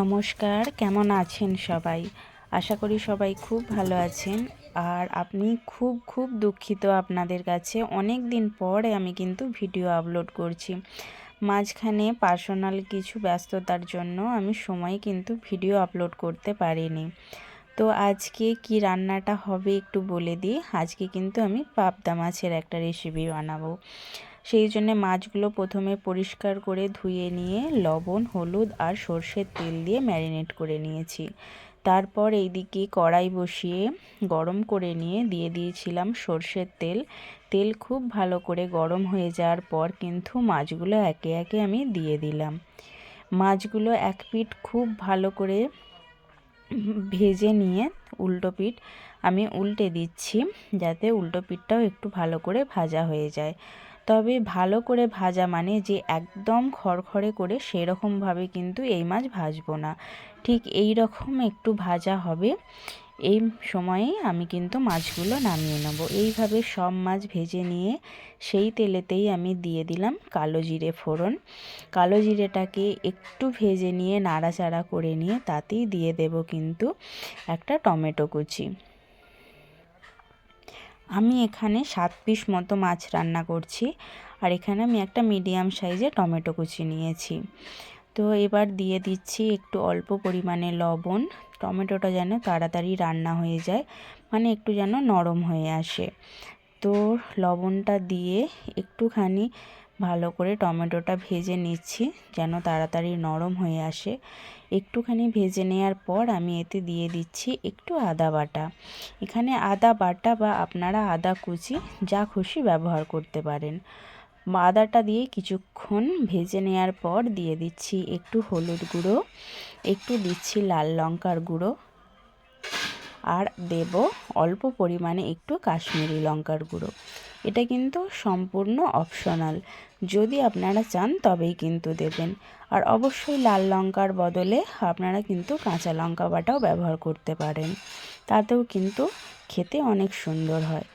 নমস্কার, কেমন আছেন সবাই? আশা করি সবাই খুব ভালো আছেন। আর আপনি খুব খুব দুঃখিত আপনাদের কাছে। অনেক দিন পরে আমি কিন্তু ভিডিও আপলোড করছি। মাঝখানে পার্সোনাল কিছু ব্যস্ততার জন্য আমি সময় কিন্তু ভিডিও আপলোড করতে পারিনি। তো আজকে কি রান্নাটা হবে একটু বলে দিই। আজকে কিন্তু আমি পাবদা মাছের একটা রেসিপি বানাবো। সেই জন্য মাছগুলো প্রথমে পরিষ্কার করে ধুয়ে নিয়ে লবণ, হলুদ আর সর্ষের তেল দিয়ে ম্যারিনেট করে নিয়েছি। তারপর এইদিকে কড়াই বসিয়ে গরম করে নিয়ে দিয়ে দিয়েছিলাম সর্ষের তেল। তেল খুব ভালো করে গরম হয়ে যাওয়ার পর কিন্তু মাছগুলো একে একে আমি দিয়ে দিলাম। মাছগুলো এক পিঠ খুব ভালো করে ভেজে নিয়ে উল্টো পিঠ আমি উল্টে দিচ্ছি যাতে উল্টো পিঠটাও একটু ভালো করে ভাজা হয়ে যায়। তবে ভালো করে ভাজা মানে যে একদম খড়খড়ে করে সেরকমভাবে কিন্তু এই মাছ ভাজবো না। ঠিক এই রকম একটু ভাজা হবে। এই সময়ে আমি কিন্তু মাছগুলো নামিয়ে নেব। এইভাবে সব মাছ ভেজে নিয়ে সেই তেলেতেই আমি দিয়ে দিলাম কালো জিরে ফোড়ন। কালো জিরেটাকে একটু ভেজে নিয়ে নাড়াচাড়া করে নিয়ে তাতেই দিয়ে দেব কিন্তু একটা টমেটো কুচি। আমি এখানে সাত পিস মতো মাছ রান্না করছি। আর এখানে আমি একটা মিডিয়াম সাইজে টমেটো কুচি নিয়েছি। তো এবার দিয়ে দিচ্ছি একটু অল্প পরিমাণে লবণ। টমেটোটা যেন তাড়াতাড়ি রান্না হয়ে যায় মানে একটু যেন নরম হয়ে আসে। তো লবণটা দিয়ে একটুখানি ভালো করে টমেটোটা ভেজে নিচ্ছি যেন তাড়াতাড়ি নরম হয়ে আসে। একটুখানি ভেজে নেওয়ার পর আমি এতে দিয়ে দিচ্ছি একটু আদা বাটা। এখানে আদা বাটা বা আপনারা আদা কুচি যা খুশি ব্যবহার করতে পারেন। আদাটা দিয়ে কিছুক্ষণ ভেজে নেওয়ার পর দিয়ে দিচ্ছি একটু হলুদ গুঁড়ো, একটু দিচ্ছি লাল লঙ্কার গুঁড়ো আর দেব অল্প পরিমাণে একটু কাশ্মীরি লঙ্কার গুঁড়ো। এটা কিন্তু সম্পূর্ণ অপশনাল যদি আপনারা চান তবেই কিন্তু দেবেন। আর অবশ্যই লাল লঙ্কার বদলে আপনারা কিন্তু কাঁচা লঙ্কা বাটাও ব্যবহার করতে পারেন। তাতেও কিন্তু খেতে অনেক সুন্দর হয়।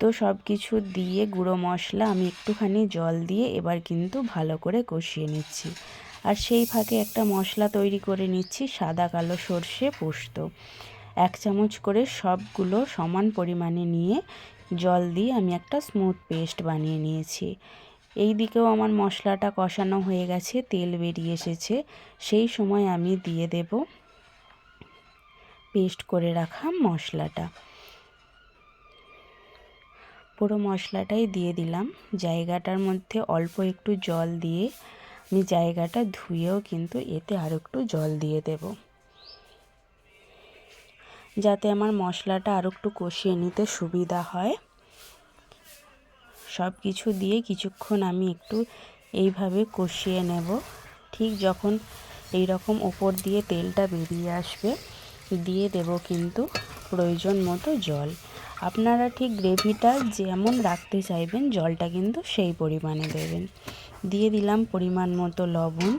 তো সব কিছু দিয়ে গুঁড়ো মশলা আমি একটুখানি জল দিয়ে এবার কিন্তু ভালো করে কষিয়ে নিচ্ছি। আর সেই ফাঁকে একটা মশলা তৈরি করে নিচ্ছি সাদা কালো সর্ষে পোস্ত। এক চামচ করে সবগুলো সমান পরিমাণে নিয়ে জল দিয়ে আমি একটা স্মুথ পেস্ট বানিয়ে নিয়েছি। এই দিকেও আমার মশলাটা কষানো হয়ে গেছে, তেল বেরিয়ে এসেছে। সেই সময় আমি দিয়ে দেব পেস্ট করে রাখা মশলাটা। পুরো মশলাটাই দিয়ে দিলাম। জায়গাটার মধ্যে অল্প একটু জল দিয়ে আমি জায়গাটা ধুয়েও কিন্তু এতে আর একটু জল দিয়ে দেব। যাতে আমার মশলাটা আরও একটু কষিয়ে নিতে সুবিধা হয়। সব কিছু দিয়ে কিছুক্ষণ আমি একটু এইভাবে কষিয়ে নেব। ঠিক যখন এই রকম ওপর দিয়ে তেলটা বেরিয়ে আসবে, দিয়ে দেব কিন্তু প্রয়োজন মতো জল। আপনারা ঠিক গ্রেভিটা যেমন রাখতে চাইবেন, জলটা কিন্তু সেই পরিমাণে দেবেন। দিয়ে দিলাম পরিমাণ মতো লবণ।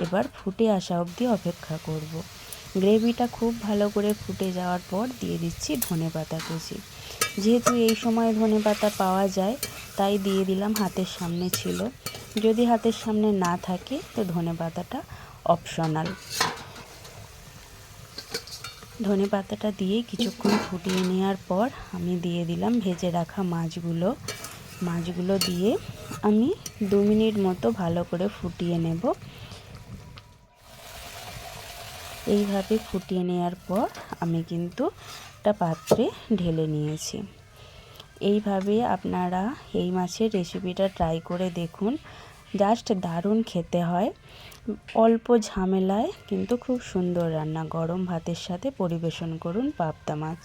এবার ফুটে আসা অবধি অপেক্ষা করব। গ্রেভিটা খুব ভালো করে ফুটে যাওয়ার পর দিয়ে দিচ্ছি ধনে পাতা কুচি। যেহেতু এই সময় ধনে পাতা পাওয়া যায়, তাই দিয়ে দিলাম হাতের সামনে ছিল। যদি হাতের সামনে না থাকে, তো ধনে পাতাটা অপশনাল ধনে পাতাটা দিয়ে কিছুক্ষণ ফুটিয়ে নেওয়ার পর আমি দিয়ে দিলাম ভেজে রাখা মাছগুলো। মাছগুলো দিয়ে আমি দু মিনিট মতো ভালো করে ফুটিয়ে নেব। এইভাবে ফুটিয়ে নেওয়ার পর আমি কিন্তু একটা পাত্রে ঢেলে নিয়েছি। এইভাবে আপনারা এই মাছের রেসিপিটা ট্রাই করে দেখুন। জাস্ট দারুণ খেতে হয়। অল্প ঝামেলায় কিন্তু খুব সুন্দর রান্না। গরম ভাতের সাথে পরিবেশন করুন পাবদা মাছ।